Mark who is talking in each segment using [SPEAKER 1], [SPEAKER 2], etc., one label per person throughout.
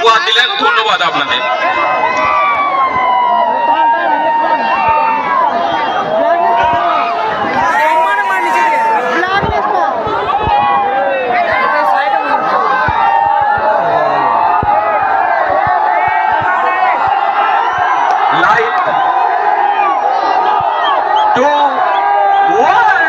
[SPEAKER 1] উপহার দিলেন ধন্যবাদ আপনাদের লাইট টু ওয়ান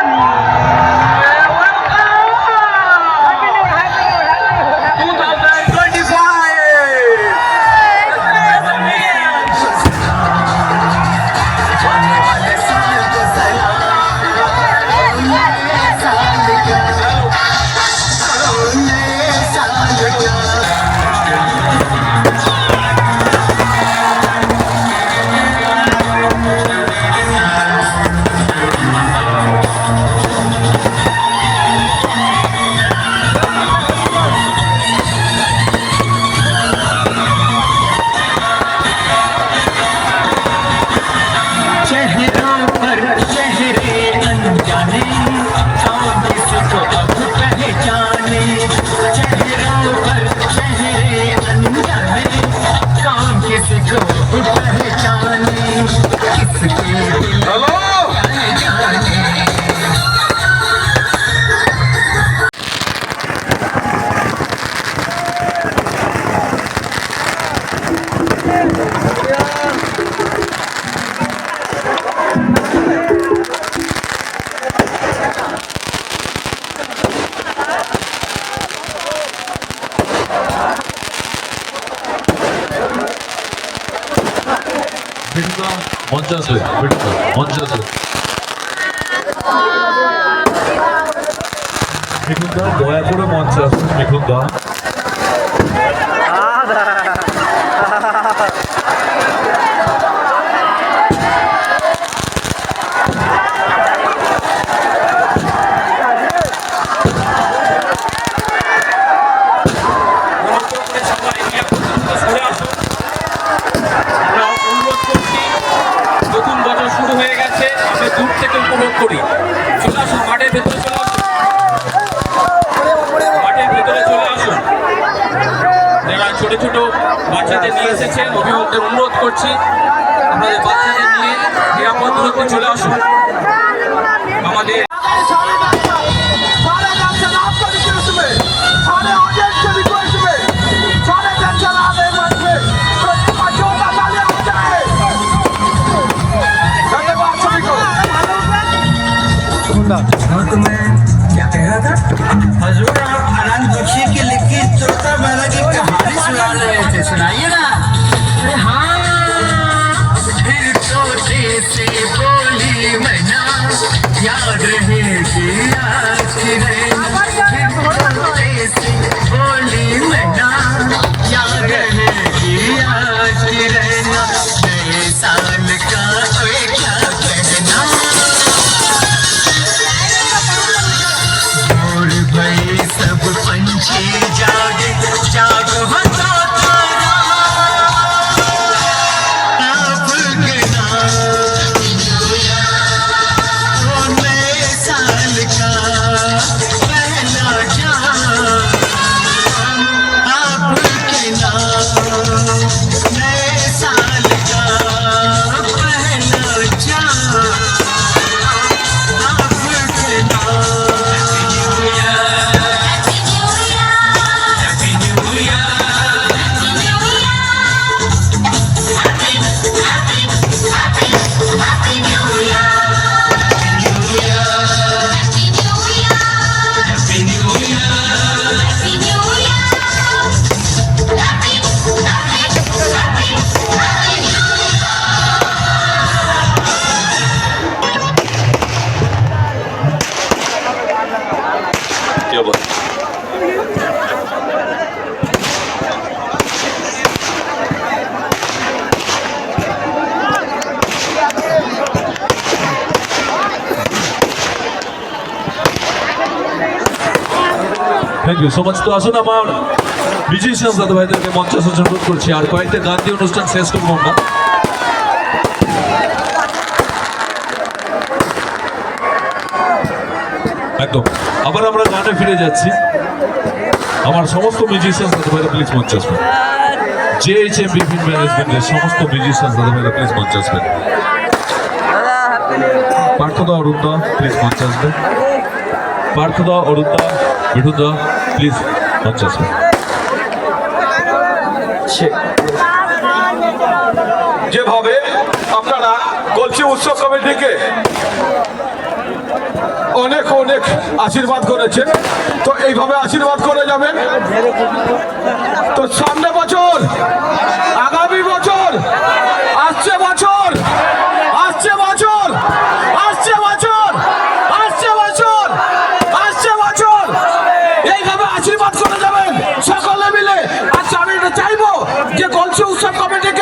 [SPEAKER 2] चेहरे अनजाने किसको अब पहचाने चेहरों पर चेहरे अनजाने कौन किसको पहचाने किसके
[SPEAKER 3] মঞ্চে আসবে বিটুদা মঞ্চে আসবে মিঠুনদা দয়া করে মঞ্চে আসুন মিঠুনদা
[SPEAKER 1] আমরা অনুরোধ করছি নতুন বছর শুরু হয়ে গেছে আমরা দূর থেকে উপভোগ করি চলে আসুন মাঠের ভেতরে চলে আসুন মাঠের ভেতরে চলে আসুন যারা ছোট ছোট বাচ্চাদের নিয়ে এসেছেন অভিভাবকদের অনুরোধ করছি আপনাদের বাচ্চাদের নিয়ে নিরাপদ চলে আসুন। আমাদের
[SPEAKER 3] থ্যাংক ইউ সো মাচ তো আসুন আমার মিউজিশিয়ান দাদা ভাইদেরকে মঞ্চে আসার জন্য অনুরোধ করছি। আর কয়েকটা গান দিয়ে অনুষ্ঠান শেষ করব আমরা। একদম। আবার আমরা গানে ফিরে যাচ্ছি। আমার সমস্ত মিউজিশিয়ান দাদা ভাইরা প্লিজ মঞ্চে আসবেন জে এইচ এম বিভিন্ন ম্যানেজমেন্টের সমস্ত মিউজিশিয়ান দাদা ভাইরা প্লিজ মঞ্চে আসবেন পার্থদা অরুণদা প্লিজ মঞ্চে আসবেন পার্থদা অরুণদা বিঠুদা প্লিজ আসবেন
[SPEAKER 4] যেভাবে আপনারা কলসি উৎসব কমিটিকে অনেক অনেক আশীর্বাদ করেছেন, তো এইভাবে আশীর্বাদ করে যাবেন। তো সামনে বছর Come on!